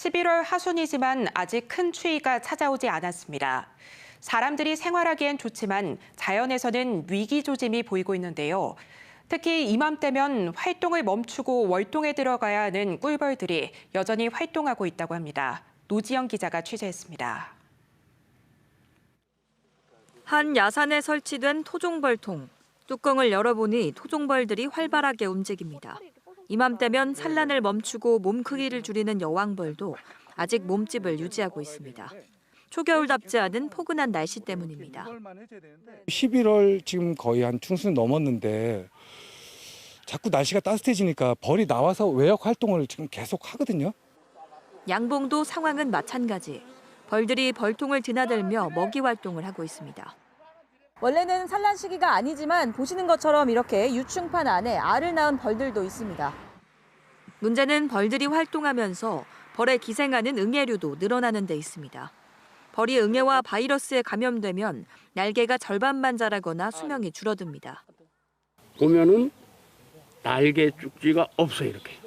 11월 하순이지만 아직 큰 추위가 찾아오지 않았습니다. 사람들이 생활하기엔 좋지만 자연에서는 위기 조짐이 보이고 있는데요. 특히 이맘때면 활동을 멈추고 월동에 들어가야 하는 꿀벌들이 여전히 활동하고 있다고 합니다. 노지영 기자가 취재했습니다. 한 야산에 설치된 토종벌통. 뚜껑을 열어보니 토종벌들이 활발하게 움직입니다. 이맘때면 산란을 멈추고 몸 크기를 줄이는 여왕벌도 아직 몸집을 유지하고 있습니다. 초겨울답지 않은 포근한 날씨 때문입니다. 11월 지금 거의 한 중순 넘었는데 자꾸 날씨가 따뜻해지니까 벌이 나와서 외역 활동을 지금 계속 하거든요. 양봉도 상황은 마찬가지. 벌들이 벌통을 드나들며 먹이 활동을 하고 있습니다. 원래는 산란 시기가 아니지만 보시는 것처럼 이렇게 유충판 안에 알을 낳은 벌들도 있습니다. 문제는 벌들이 활동하면서 벌에 기생하는 응애류도 늘어나는 데 있습니다. 벌이 응애와 바이러스에 감염되면 날개가 절반만 자라거나 수명이 줄어듭니다. 보면은 날개 쭉지가 없어 이렇게.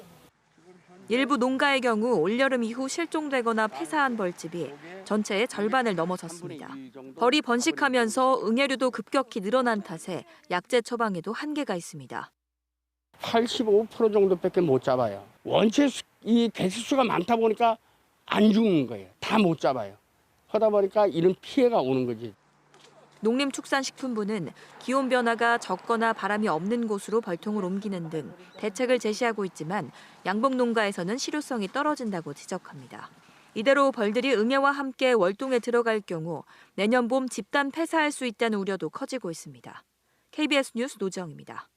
일부 농가의 경우 올여름 이후 실종되거나 폐사한 벌집이 전체의 절반을 넘어섰습니다. 벌이 번식하면서 응애류도 급격히 늘어난 탓에 약제 처방에도 한계가 있습니다. 85% 정도밖에 못 잡아요. 원체 수- 이 개체수가 많다 보니까 안 죽는 거예요. 다 못 잡아요. 하다 보니까 이런 피해가 오는 거지. 농림축산식품부는 기온 변화가 적거나 바람이 없는 곳으로 벌통을 옮기는 등 대책을 제시하고 있지만 양봉 농가에서는 실효성이 떨어진다고 지적합니다. 이대로 벌들이 응애와 함께 월동에 들어갈 경우 내년 봄 집단 폐사할 수 있다는 우려도 커지고 있습니다. KBS 뉴스 노정입니다.